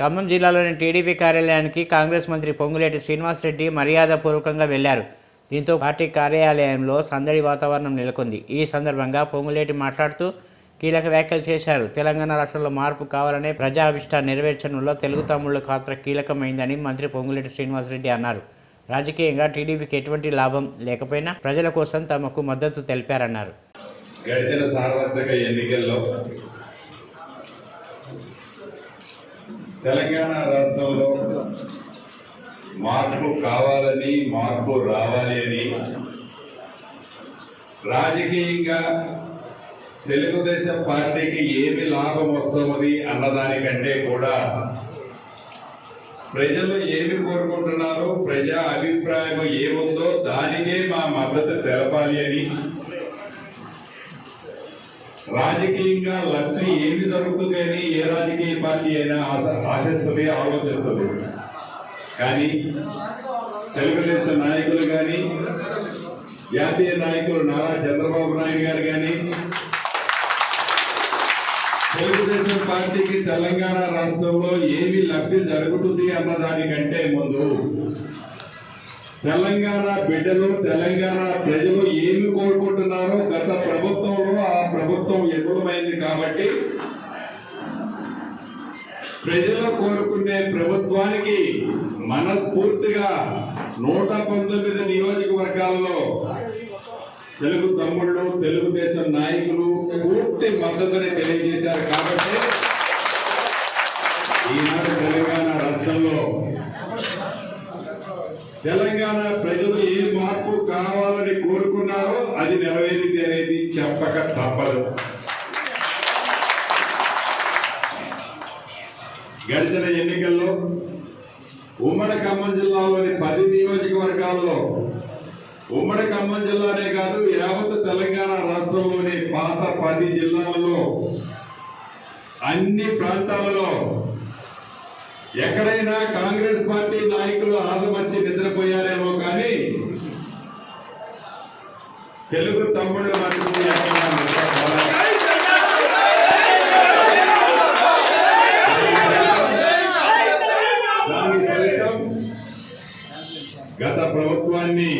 ఖమ్మం జిల్లాలోని టీడీపీ కార్యాలయానికి కాంగ్రెస్ మంత్రి పొంగులేటి శ్రీనివాసరెడ్డి మర్యాదపూర్వకంగా వెళ్ళారు. దీంతో పార్టీ కార్యాలయంలో సందడి వాతావరణం నెలకొంది. ఈ సందర్భంగా పొంగులేటి మాట్లాడుతూ కీలక వ్యాఖ్యలు చేశారు. తెలంగాణ రాష్ట్రంలో మార్పు కావాలనే ప్రజా నెరవేర్చడంలో తెలుగు తమ్ముళ్ళ పాత్ర కీలకమైందని మంత్రి పొంగులేటి శ్రీనివాసరెడ్డి అన్నారు. రాజకీయంగా టీడీపీకి ఎటువంటి లాభం లేకపోయినా ప్రజల కోసం తమకు మద్దతు తెలిపారన్నారు. గడిచిన సార్వత్రిక ఎన్నికల్లో తెలంగాణ రాష్ట్రంలో మార్పు కావాలని మార్పు రావాలి అని రాజకీయంగా తెలుగుదేశం పార్టీకి ఏమి లాభం వస్తామని అన్నదానికంటే కూడా ప్రజలు ఏమి కోరుకుంటున్నారో ప్రజా అభిప్రాయం ఏముందో దానికే మా మద్దతు తెలపాలి అని రాజకీయంగా లబ్ధి ఏమి జరుగుతుంది అని ఏ రాజకీయ పార్టీ అయినా ఆశిస్తుంది ఆలోచిస్తుంది. కానీ తెలుగుదేశం నాయకులు కానీ జాతీయ నాయకులు నారా చంద్రబాబు నాయుడు గారు కానీ తెలుగుదేశం పార్టీకి తెలంగాణ రాష్ట్రంలో ఏమి లబ్ధి జరుగుతుంది అన్న దానికంటే ముందు తెలంగాణ బిడ్డలు తెలంగాణ ప్రజలు ఏమి కోరుకుంటున్నారో గత ప్రభుత్వంలో ఆ ప్రభుత్వం విఫలమైంది కాబట్టి ప్రజలు కోరుకునే ప్రభుత్వానికి మనస్ఫూర్తిగా నూట పంతొమ్మిది నియోజకవర్గాల్లో తెలుగు తమ్ముళ్ళు తెలుగుదేశం నాయకులు పూర్తి మద్దతుని తెలియజేశారు కాబట్టి ఈనాడు తెలంగాణ రాష్ట్రంలో తెలంగాణ ప్రజలు ఏ మార్పు కావాలని కోరుకున్నారో అది నెరవేరింది అనేది చెప్పక తప్పదు. గడిచిన ఎన్నికల్లో ఉమ్మడి ఖమ్మం జిల్లాలోని పది నియోజకవర్గాల్లో ఉమ్మడి ఖమ్మం జిల్లానే కాదు యావత్ తెలంగాణ రాష్ట్రంలోని పాత పది జిల్లాలలో అన్ని ప్రాంతాలలో ఎక్కడైనా కాంగ్రెస్ పార్టీ నాయకులు ఆదమర్చి నిద్రపోయారేమో కానీ తెలుగు తమ్ముళ్ళు మటుకు దాని ఫలితం గత ప్రభుత్వాన్ని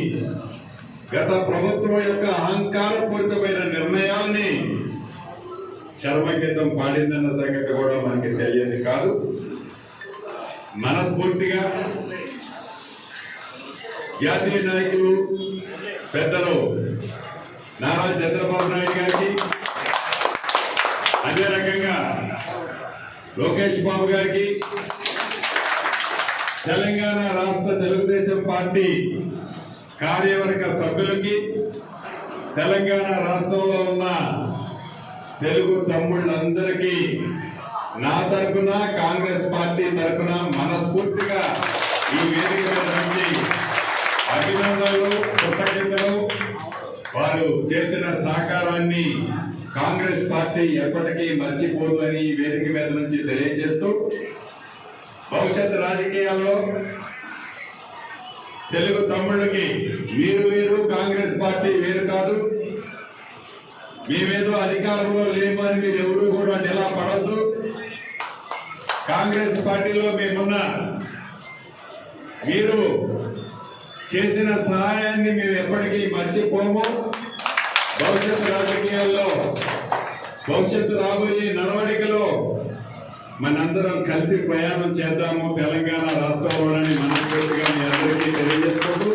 గత ప్రభుత్వం యొక్క అహంకారపూరితమైన నిర్ణయాన్ని చర్మగీతం పాడిందన్న సంగతి కూడా మనకి తెలియదు కాదు. మనస్ఫూర్తిగా జాతీయ నాయకులు పెద్దలు నారా చంద్రబాబు నాయుడు గారికి అదే రకంగా లోకేష్ బాబు గారికి తెలంగాణ రాష్ట్ర తెలుగుదేశం పార్టీ కార్యవర్గ సభ్యులకి తెలంగాణ రాష్ట్రంలో ఉన్న తెలుగు తమ్ముళ్ళందరికీ నా తరపున కాంగ్రెస్ పార్టీ తరపున మనస్ఫూర్తిగా ఈ వేదిక మీద నుంచి అభినందనలు కృతజ్ఞతలు. వారు చేసిన సహకారాన్ని కాంగ్రెస్ పార్టీ ఎప్పటికీ మర్చిపోదు అని ఈ వేదిక మీద నుంచి తెలియజేస్తూ భవిష్యత్ రాజకీయాల్లో తెలుగు తమ్ముళ్ళకి మీరు వేరు కాంగ్రెస్ పార్టీ వేరు కాదు. మేమేదో అధికారంలో లేమని మీరు ఎవరు కూడా నిలబడద్దు. కాంగ్రెస్ పార్టీలో మేమున్నా మీరు చేసిన సహాయాన్ని మేము ఎప్పటికీ మర్చిపోము. భవిష్యత్ రాజకీయాల్లో భవిష్యత్తు రాబోయే నడవడికలో మనందరం కలిసి ప్రయాణం చేద్దాము. తెలంగాణ రాష్ట్రంలోని మనస్ఫూర్తిగా మీ అందరికీ తెలియజేసుకుంటూ